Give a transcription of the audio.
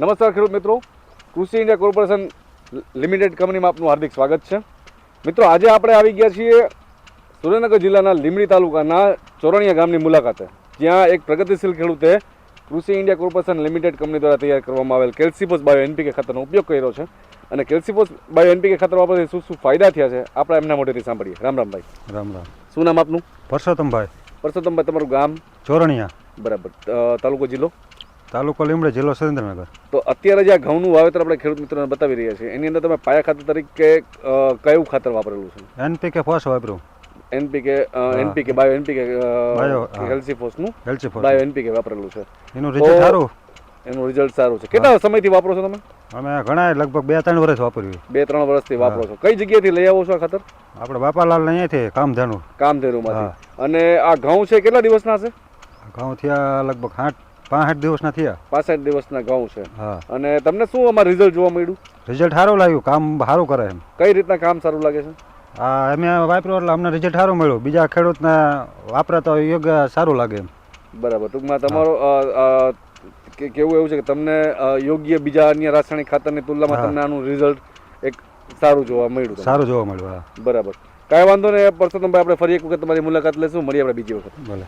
નમસ્કાર ખેડૂત મિત્રો. કૃષિ ઇન્ડિયા કોર્પોરેશન લિમિટેડ કંપનીમાં આપનું હાર્દિક સ્વાગત છે. મિત્રો આજે આપણે આવી ગયા છીએ સુરેન્દ્રનગર જિલ્લાના લીંબડી તાલુકાના ચોરણિયા ગામની મુલાકાતે જ્યાં એક પ્રગતિશીલ ખેડૂતે કૃષિ ઇન્ડિયા કોર્પોરેશન લિમિટેડ કંપની દ્વારા તૈયાર કરવામાં આવેલ કેલ્સીફોસ બાયો એનપીકે ખાતરનો ઉપયોગ કર્યો છે. અને કેલ્સીફોસ બાયો એનપીકે ખાતર વાપરથી શું શું ફાયદા થયા છે આપણે એમના મોઢેથી સાંભળીએ. રામ રામભાઈ રામ રામ. શું નામ આપનું? પરસોત્તમભાઈ. પરસોત્તમભાઈ તમારું ગામ? ચોરણિયા. બરાબર. તાલુકો જિલ્લો? તાલુકો લીમડે જિલ્લો સુરેન્દ્રનગર. તો અત્યારે જે આ ઘઉંનું વાવેતર આપણે ખેડૂત મિત્રોને બતાવી રહ્યા છીએ એની અંદર તમે પાયા ખાતર તરીકે કયું ખાતર વાપરેલું છે? એનપીકે ફોસ વાપર્યું NPK NPK bio NPK Bio, હા. હેલ્સીફોસનું એલસી ફોસ બાયો એનપીકે વાપરેલું છે. એનું રિઝલ્ટ સારું? એનું રિઝલ્ટ સારું છે. કેટલા સમયથી વાપરો છો તમે? અમે ઘણા લગભગ બે ત્રણ વર્ષ વાપર્યું બે ત્રણ વર્ષથી વાપરો છો. કઈ જગ્યાએથી લઈ આવો છો આ ખાતર? આપણે બાપાલાલ અહીંયાથી કામધેનુ. કામધેનુમાંથી. અને આ ઘઉં છે કેટલા દિવસના છે? ઘઉં થયા લગભગ આઠ પાંસઠ દિવસના થયા. પાસઠ દિવસના ઘઉં છે. હા. અને તમને શું અમારું રિઝલ્ટ જોવા મળ્યું? રિઝલ્ટ સારું લાગ્યું કામ સારું કરે એમ. કઈ રીતના કામ સારું લાગે છે? હા અમે વાપર્યો એટલે અમને રિઝલ્ટ સારું મળ્યું. બીજા ખેડૂતને વાપરતા હોય યોગ્ય સારું લાગે એમ. બરાબર. ટૂંકમાં તમારો કે- કેવું એવું છે કે તમને યોગ્ય બીજા અન્ય રાસાયણિક ખાતરની તુલનામાં તમને આનું રિઝલ્ટ એક સારું જોવા મળ્યું સારું જોવા મળ્યું હા. બરાબર. કાંઈ વાંધો નહીં પરસોત્તમભાઈ આપણે ફરી એક વખત તમારી મુલાકાત લેશું. મળીએ આપણે બીજી વખત. ભલે.